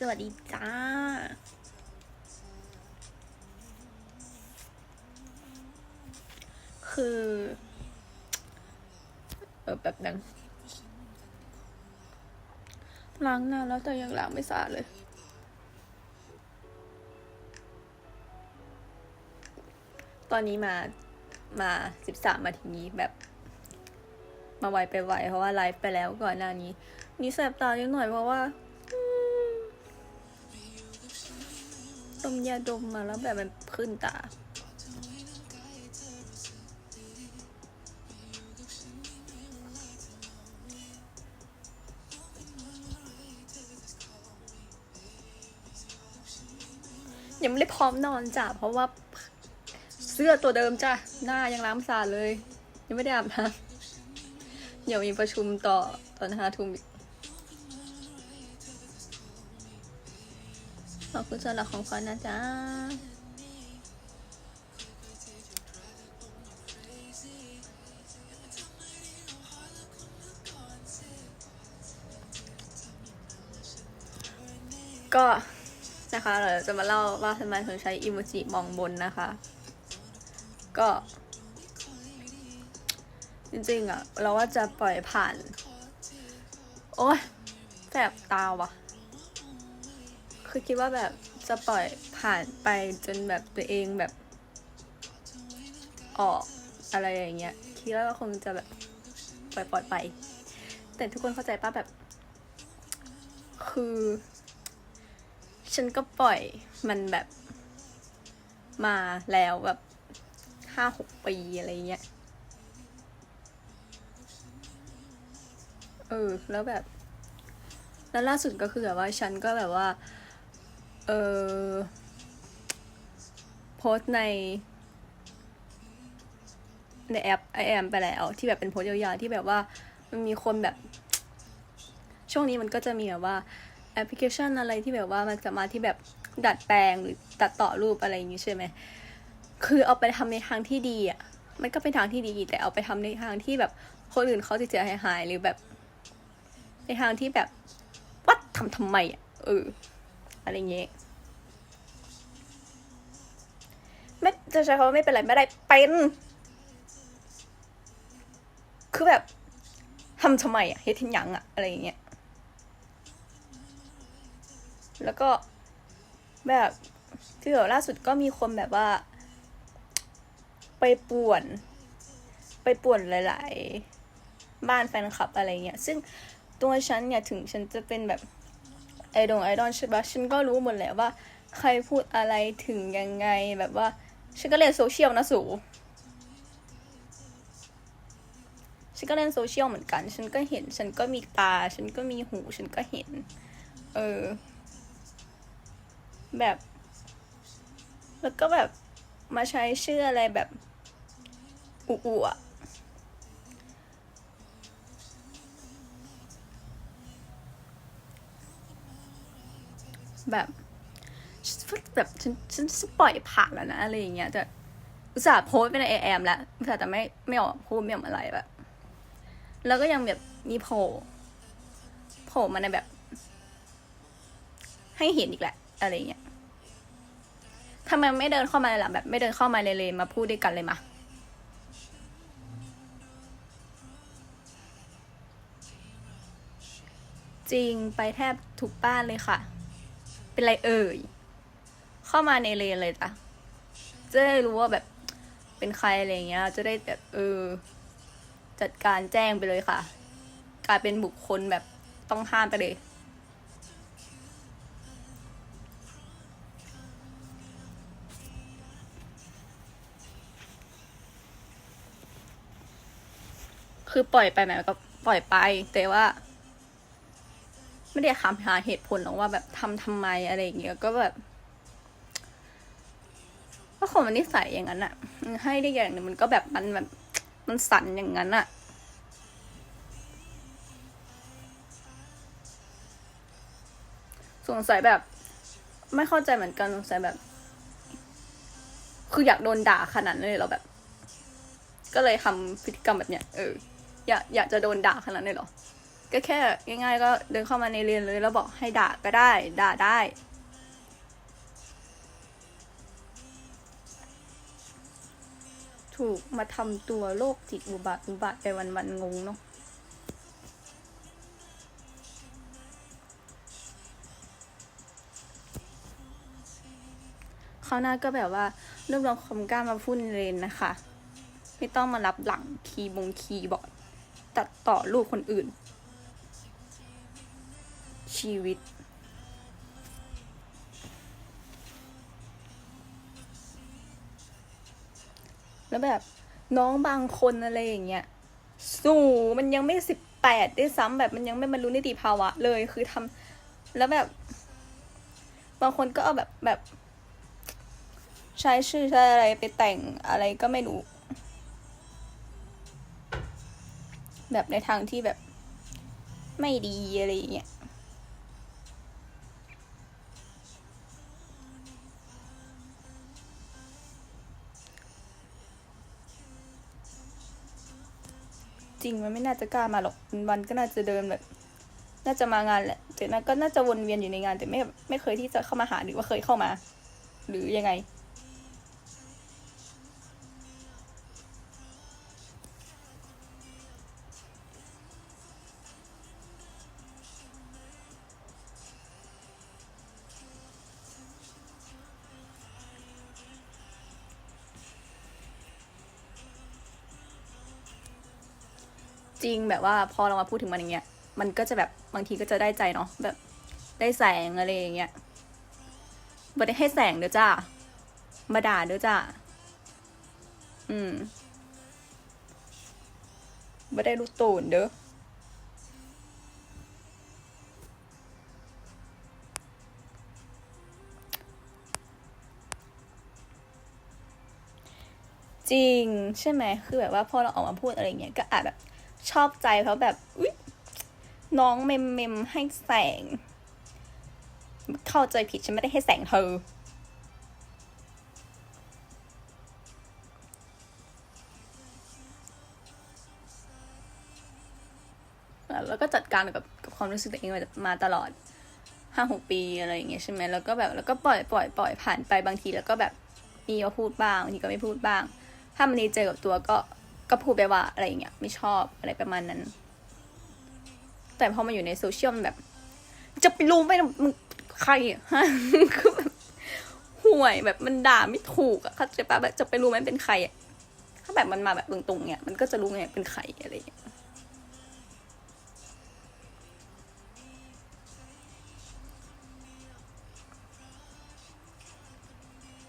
สวัสดีจ้า คือ เออแบบนั้นล้างหน้าแล้วแต่ยังล้างไม่สะอาดเลย ตอนนี้มามาสิบสามนาทีแบบมาไวไปไวเพราะว่าไลฟ์ไปแล้วก่อนหน้านี้ นี่แสบตาเล็กหน่อยเพราะว่า ดมยาดมมาแล้วแบบมันขึ้นตา ยังไม่ได้พร้อมนอนจ้ะเพราะว่าเสื้อตัวเดิมจ้ะ หน้ายังล้างสะอาดเลย ยังไม่ได้อาบน้ำเดี๋ยวมีประชุมต่อตอนห้าทุ่มอีก ขอบคุณสำหรับของขวัญนะจ๊ะก็นะคะเราจะมาเล่าว่าทำไมถึงใช้อิโมจิมองบนนะคะ ก็ จริงๆอะเราว่าจะปล่อยผ่าน โอ้ยแสบตาว่ะ คือคิดว่าแบบจะปล่อยผ่านไปจนแบบตัวเองแบบออกอะไรอย่างเงี้ยคิดว่าก็คงจะแบบปล่อยปล่อยไป แต่ทุกคนเข้าใจป้าแบบ คือ ฉันก็ปล่อยมันแบบมาแล้วแบบห้าหกปีอะไรเงี้ย เออ แล้วแบบ แล้วล่าสุดก็คือแบบว่าฉันก็แบบว่า เออโพสใน ในแอป i อแอมไปแล้ว ที่แบบเป็นโพสยาวๆที่แบบว่ามันมีคนแบบ ช่วงนี้มันก็จะมีแบบว่าแอปพลิเคชันอะไรที่แบบว่ามันสามาที่แบบดัดแปลงหรือตัดต่อรูปอะไรอย่างนี้ใช่ไหม คือเอาไปทำในทางที่ดีอะ มันก็เป็นทางที่ดีแต่เอาไปทำในทางที่แบบคนอื่นเขาจะเสียหายหายๆหรือแบบ ในทางที่แบบวัดทำทำไมอะเอออะไรเงี้ย ไม่จะใช้คำว่าไม่เป็นไรไม่ได้เป็น คือแบบทำทำไมอะเฮ็ดทิ้งยังอะอะไรอย่างเงี้ยแล้วก็แบบที่แบบล่าสุดก็มีคนแบบว่า ไปป่วน ไปป่วนหลาย ๆ บ้านแฟนคลับอะไรเงี้ยซึ่งตัวฉันเนี่ยถึงฉันจะเป็นแบบไอดองไอดอลใช่ปะฉันก็รู้หมดแหละว่า ใครพูดอะไรถึงยังไงแบบว่า ฉันก็เล่นโซเชียลนะสูฉันก็เล่นโซเชียลเหมือนกัน ฉันก็เห็น ฉันก็มีตา ฉันก็มีหู ฉันก็เห็น เออ แบบ แล้วก็แบบมาใช้ชื่ออะไรแบบอุอุอะแบบ แบบฉันฉันฉันปล่อยผ่านแล้วนะอะไรอย่างเงี้ยแต่อุตส่าห์โพสต์ไปในแอมแล้วอุตส่าห์แต่ไม่ไม่ออกพูดไม่ออกอะไรแบบแล้วก็ยังแบบมีโผล่โผล่มาในแบบ ให้เห็นอีกแหละอะไรเงี้ยทำไมไม่เดินเข้ามาเลยล่ะแบบ ไม่เดินเข้ามาเลยเลยมาพูดด้วยกันเลยมาจริงไปแทบทุกบ้านเลยค่ะ เป็นไรเอ่ย เข้ามาในเลนเลยจ้ะจะได้รู้ว่าแบบเป็นใครอะไรเงี้ย จะได้แบบเออ จัดการแจ้งไปเลยค่ะ กลายเป็นบุคคลแบบต้องห้ามไปเลยคือปล่อยไปไหมก็ปล่อยไป แต่ว่า ไม่ได้คำหาเหตุผลหรอกว่าแบบทำทำไมอะไรอย่างเงี้ยก็แบบ ก็คนมันนิสัยอย่างนั้นอะให้ได้อย่างหนึ่งมันก็แบบมันแบบมันสั่นอย่างนั้นอะสงสัยแบบ ไม่เข้าใจเหมือนกันสงสัยแบบ คืออยากโดนด่าขนาดนั้นเลยเหรอแบบ ก็เลยทำพฤติกรรมแบบเนี้ยเอออยากอยากจะโดนด่าขนาดนั้นเลยเหรอก็แค่ง่าย ๆ ก็เดินเข้ามาในเรียนเลยแล้วบอกให้ด่าก็ได้ ด่าได้ ถูกมาทำตัวโรคจิตอุบาทอุบาทไปวันๆงงเนาะคราวหน้าก็แบบว่ารวบรวมความกล้ามาพูดเรนนะคะ ไม่ต้องมารับหลังคีย์บงคีย์บอร์ดตัดต่อรูปคนอื่น ชีวิต แล้วแบบน้องบางคนอะไรอย่างเงี้ยสู่มันยังไม่สิบแปดด้วยซ้ำแบบมันยังไม่บรรลุนิติภาวะเลยคือทำแล้วแบบ บางคนก็เอาแบบแบบ ใช้ชื่อใช้อะไรไปแต่งอะไรก็ไม่รู้ แบบในทางที่แบบ ไม่ดีอะไรอย่างเงี้ย ริงมันไม่น่าจะกล้ามาหรอกวันก็น่าจะเดินแบบ น่าจะมางานแหละแต่นั้นก็น่าจะวนเวียนอยู่ในงาน แต่ไม่ไม่เคยที่จะเข้ามาหาหรือว่าเคยเข้ามา หรือยังไง จริงแบบว่าพอเรามาพูดถึงมันอย่างเงี้ยมันก็จะแบบบางทีก็จะได้ใจเนาะแบบได้แสงอะไรอย่างเงี้ยบ่ได้ให้แสงเด้อจ้ามาด่าเด้อจ้าอืมบ่ได้รู้ตูนเด้อจริงใช่ไหมคือแบบว่าพอเราออกมาพูดอะไรเงี้ยก็อาจแบบ ชอบใจเพราะแบบอุ๊ยน้องเมมเมมให้แสง เข้าใจผิดฉันไม่ได้ให้แสงเธอ แล้วก็จัดการกับกับความรู้สึกตัวเองมาตลอดห้าหกปีอะไรอย่างเงี้ยใช่ไหมแล้วก็แบบแล้วก็ปล่อยปล่อยปล่อยผ่านไปบางทีแล้วก็แบบมีก็พูดบ้างบางทีก็ไม่พูดบ้าง ถ้ามันดีเจอกับตัวก็ ก็พูดไปว่าอะไรอย่างเงี้ยไม่ชอบอะไรประมาณนั้น แต่พอมาอยู่ในโซเชียลมันแบบ จะไปรู้ไหมมึงใครฮะคือแบบห่วยแบบมันด่าไม่ถูกอะเข้าใจปะแบบจะไปรู้ไหมเป็นใครอะถ้าแบบมันมาแบบตรงๆเนี่ยมันก็จะรู้ไงเป็นใครอะไรอย่างเงี้ย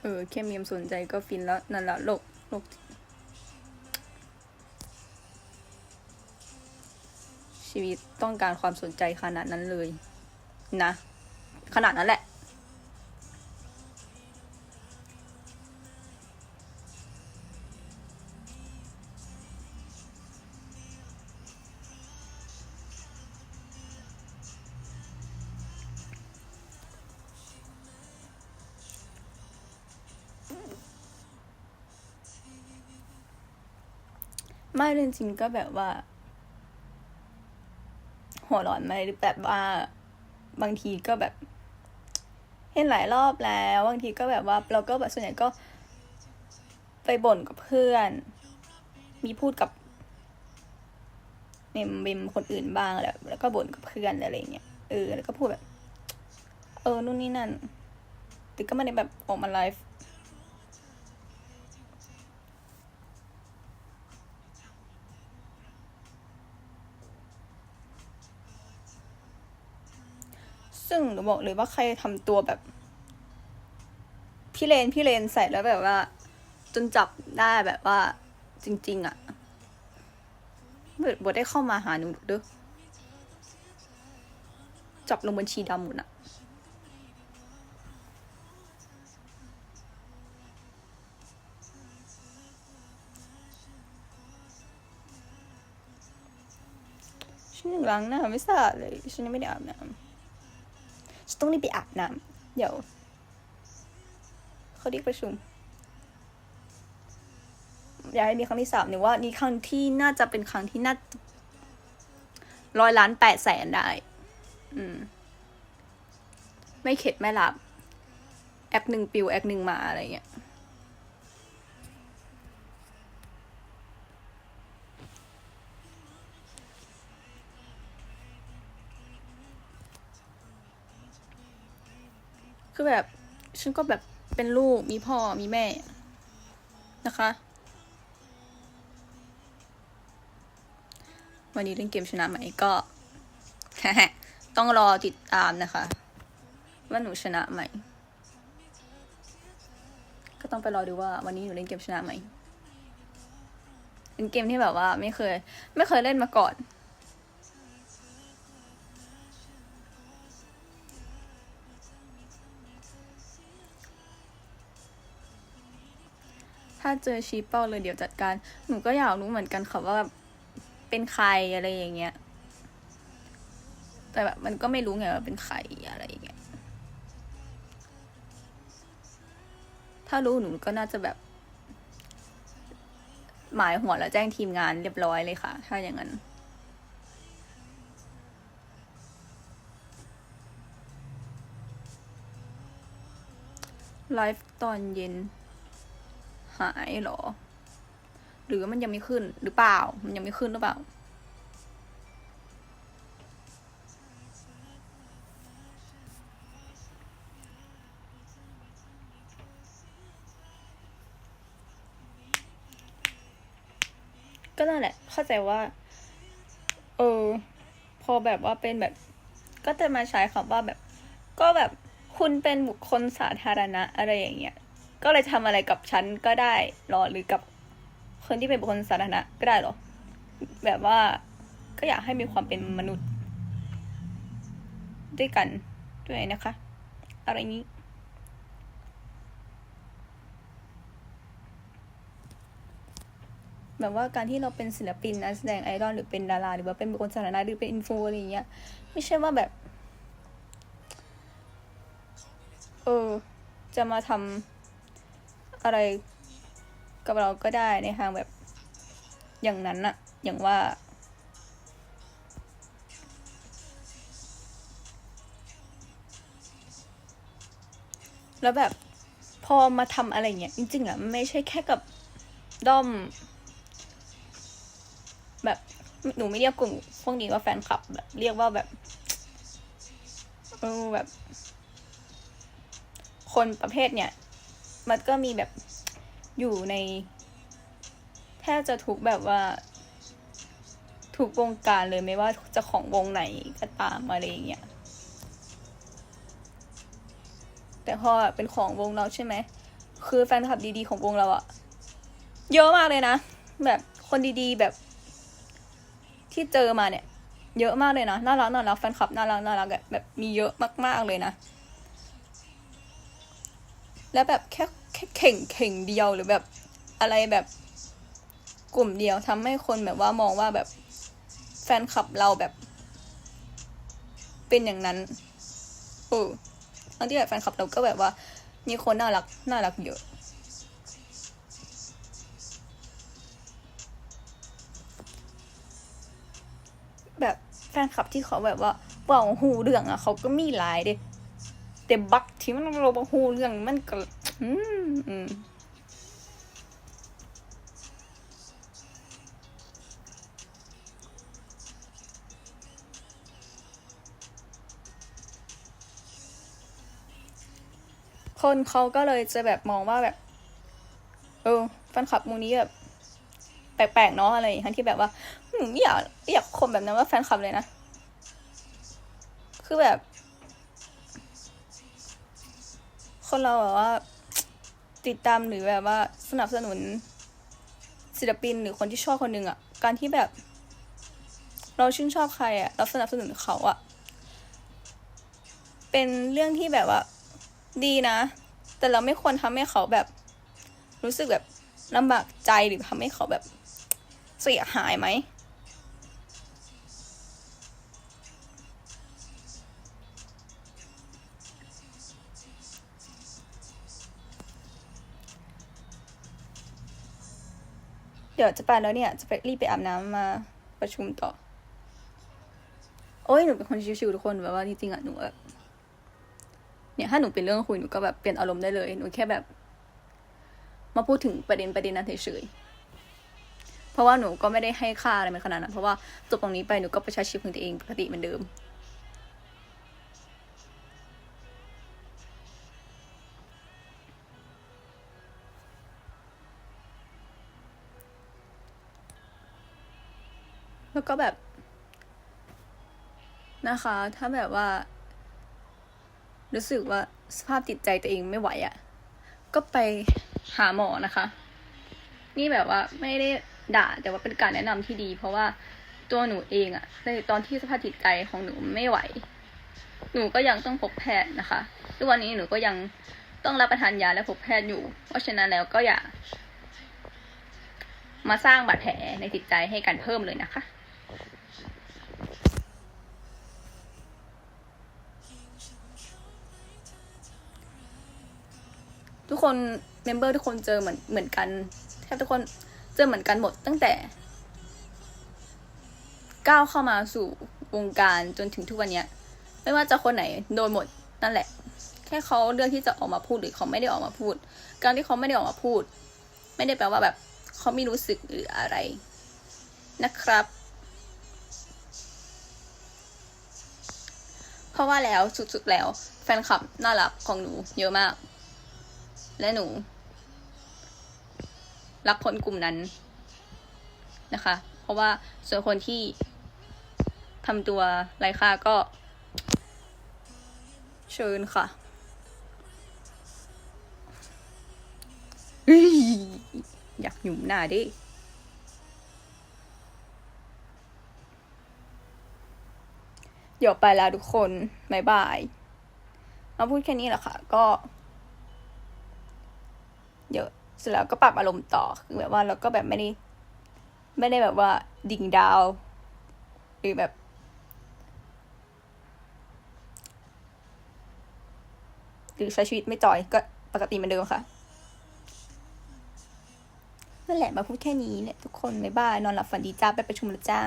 เออแค่มีมสนใจก็ฟินแล้วนั่นแหละโลกโลก ชีวิตต้องการความสนใจขนาดนั้นเลย นะ ขนาดนั้นแหละ ไม่จริงๆก็แบบว่า หัวร้อนไหมหรือแบบว่าบางทีก็แบบ เห็นหลายรอบแล้วบางทีก็แบบว่าเราก็แบบส่วนใหญ่ก็ไปบ่นกับเพื่อน มีพูดกับเมมเมมคนอื่นบ้างแล้วแล้วก็บ่นกับเพื่อนอะไรเงี้ยเออแล้วก็พูดแบบ เออนู่นนี่นั่นแต่ก็ไม่ได้แบบออกมาไลฟ์ ซึ่งหนูบอกเลยว่าใครทำตัวแบบ พี่เลนพี่เลนใส่แล้วแบบว่า จนจับได้แบบว่า จริง ๆอะบดได้เข้ามาหาหนูเด้อจับลงบัญชีดำหมดอะฉันยังล้างหน้าไม่สะอาดเลย ฉันยังไม่ได้อาบน้ำ ฉันต้องรีบไปอาบน้ำเดี๋ยวเขาเรียกประชุมอยากให้มีครั้งที่สามเนี่ยว่านี่ครั้งที่น่าจะเป็นครั้งที่น่าร้อยล้านแปดแสนได้ อืม ไม่เข็ดไม่หลับ แอคหนึ่งปิวแอคหนึ่งมาอะไรเงี้ย คือแบบฉันก็แบบเป็นลูกมีพ่อมีแม่นะคะ วันนี้เล่นเกมชนะไหมก็ ต้องรอติดตามนะคะ ว่าหนูชนะไหม ก็ต้องไปรอดูว่าวันนี้หนูเล่นเกมชนะไหมเป็นเกมที่แบบว่าไม่เคย ไม่เคยเล่นมาก่อน ถ้าเจอชี้เป้าเลยเดี๋ยวจัดการ หนูก็อยากรู้เหมือนกันค่ะว่าเป็นใครอะไรอย่างเงี้ย แต่แบบมันก็ไม่รู้ไงว่าเป็นใครอะไรอย่างเงี้ย ถ้ารู้หนูก็น่าจะแบบ หมายหัวแล้วแจ้งทีมงานเรียบร้อยเลยค่ะ ถ้าอย่างนั้นไลฟ์ตอนเย็น หายเหรอ หรือมันยังไม่ขึ้นหรือเปล่า มันยังไม่ขึ้นหรือเปล่า ก็นั่นแหละ เข้าใจว่า เออ พอแบบว่าเป็นแบบ ก็จะมาใช้คำว่าแบบ ก็แบบคุณเป็นบุคคลสาธารณะอะไรอย่างเงี้ย ก็เลยทำอะไรกับฉันก็ได้หรอหรือกับคนที่เป็นบุคคลสาธารณะก็ได้หรอ แบบว่าก็อยากให้มีความเป็นมนุษย์ด้วยกันด้วยนะคะ อะไรนี้ แบบว่าการที่เราเป็นศิลปินนักแสดงไอดอลหรือเป็นดารา หรือว่าเป็นบุคคลสาธารณะหรือเป็นอินฟูอะไรอย่างเงี้ย ไม่ใช่ว่าแบบ เออ จะมาทำ อะไรกับเราก็ได้ในทางแบบอย่างนั้นอะอย่างว่า แล้วแบบพอมาทำอะไรเงี้ยจริงๆอะไม่ใช่แค่กับด้อม แบบหนูไม่เรียกกลุ่มพวกนี้ว่าแฟนคลับแบบเรียกว่าแบบเออแบบ คนประเภทเนี้ย มันก็มีแบบอยู่ในแทบจะทุกแบบว่า ทุกวงการเลยไม่ว่าจะของวงไหนก็ตามอะไรอย่างเงี้ยแต่พอเป็นของวงเราใช่ไหม คือแฟนคลับดีๆของวงเราอะเยอะมากเลยนะ แบบคนดีๆแบบ ที่เจอมาเนี่ย เยอะมากเลยนะ น่ารักน่ารักแฟนคลับน่ารักน่ารักแบบมีเยอะมากๆเลยนะ แล้วแบบแค่แค่เข่งเข่งเดียวหรือแบบอะไรแบบกลุ่มเดียวทำให้คนแบบว่ามองว่าแบบแฟนคลับเราแบบ เป็นอย่างนั้นเออทั้งที่แบบแฟนคลับเราก็แบบว่า มีคนน่ารักน่ารักเยอะแบบแฟนคลับที่เขาแบบว่าเป่าหูเรื่องอะเขาก็มีหลายเด้ แต่บักที่มันเราบ่หูเรื่องมันก็อืมอืมคนเขาก็เลยจะแบบมองว่าแบบ เออแฟนคลับมูนี้แบบแปลกๆเนาะอะไรอย่างที่แบบว่าไม่อยากไม่อยากคมแบบนั้นว่าแฟนคลับเลยนะ คือแบบ คนเราแบบว่า ติดตามหรือแบบว่าสนับสนุนศิลปินหรือคนที่ชอบคนหนึ่งอะ่ะ การที่แบบ เราชื่นชอบใครอะ่ะ เราสนับสนุนเขาอะ่ะ เป็นเรื่องที่แบบว่า ดีนะ แต่เราไม่ควรทำให้เขาแบบ รู้สึกแบบลำบากใจหรือทำให้เขาแบบเสียหายไหม เดี๋ยวจะไปแล้วเนี่ย จะไปรีบไปอาบน้ำมาประชุมต่อ โอ้ยหนูเป็นคนชิวๆทุกคนแบบว่าจริงๆอะหนูแบบเนี่ยถ้าหนูเป็นเรื่องคุยหนูก็แบบเปลี่ยนอารมณ์ได้เลย หนูแค่แบบ มาพูดถึงประเด็นประเด็นนั้นเฉยๆเพราะว่าหนูก็ไม่ได้ให้ค่าอะไรมันขนาดนั้นเพราะว่าจบตรงนี้ไปหนูก็ไปใช้ชีวิตของตัวเองปกติเหมือนเดิม ก็แบบ นะคะ ถ้าแบบว่า รู้สึกว่าสภาพจิตใจตัวเองไม่ไหวอะ่ะ ก็ไปหาหมอนะคะ นี่แบบว่าไม่ได้ด่าแต่ว่าเป็นการแนะนำที่ดี เพราะว่าตัวหนูเองอะในตอนที่สภาพจิตใจของหนูไม่ไหว หนูก็ยังต้องพบแพทย์นะคะทุกวันนี้หนูก็ยังต้องรับประทานยาและพบแพทย์อยู่ เพราะฉะนั้นแล้วก็อย่ามาสร้างบาดแผลในจิตใจให้กันเพิ่มเลยนะคะ ทุกคนเมมเบอร์ทุกคนเจอเหมือนเหมือนกันแทบทุกคนเจอเหมือนกันหมดตั้งแต่ก้าวเข้ามาสู่วงการจนถึงทุกวันเนี้ย ไม่ว่าจะคนไหนโดนหมดนั่นแหละ แค่เขาเลือกที่จะออกมาพูดหรือเขาไม่ได้ออกมาพูด การที่เขาไม่ได้ออกมาพูด ไม่ได้แปลว่าแบบเขาไม่รู้สึกหรืออะไรนะครับ เพราะว่าแล้วสุดๆแล้วแฟนคลับน่ารักของหนูเยอะมาก และหนู รักคนกลุ่มนั้นนะคะ เพราะว่าส่วนคนที่ทำตัวไร้ค่าก็ เชิญค่ะอยากหยุ่มหน้าดิเดี๋ยวไปแล้วทุกคนบายบาย มาพูดแค่นี้แหละค่ะ ก็ เดี๋ยวเสร็จแล้วก็ปรับอารมณ์ต่อคือแบบว่าเราก็แบบไม่ได้ไม่ได้แบบว่าดิ่งดาว หรือแบบ หรือใช้ชีวิตไม่จอยก็ปกติเหมือนเดิมค่ะนั่นแหละมาพูดแค่นี้เนี่ยทุกคนบ๊ายบายนอนหลับฝันดีจ้าไปประชุมแล้วจ้า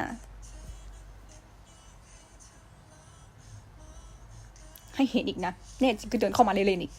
ให้เห็นอีกนะเนี่ยก็เดินเข้ามาเล่นๆอีก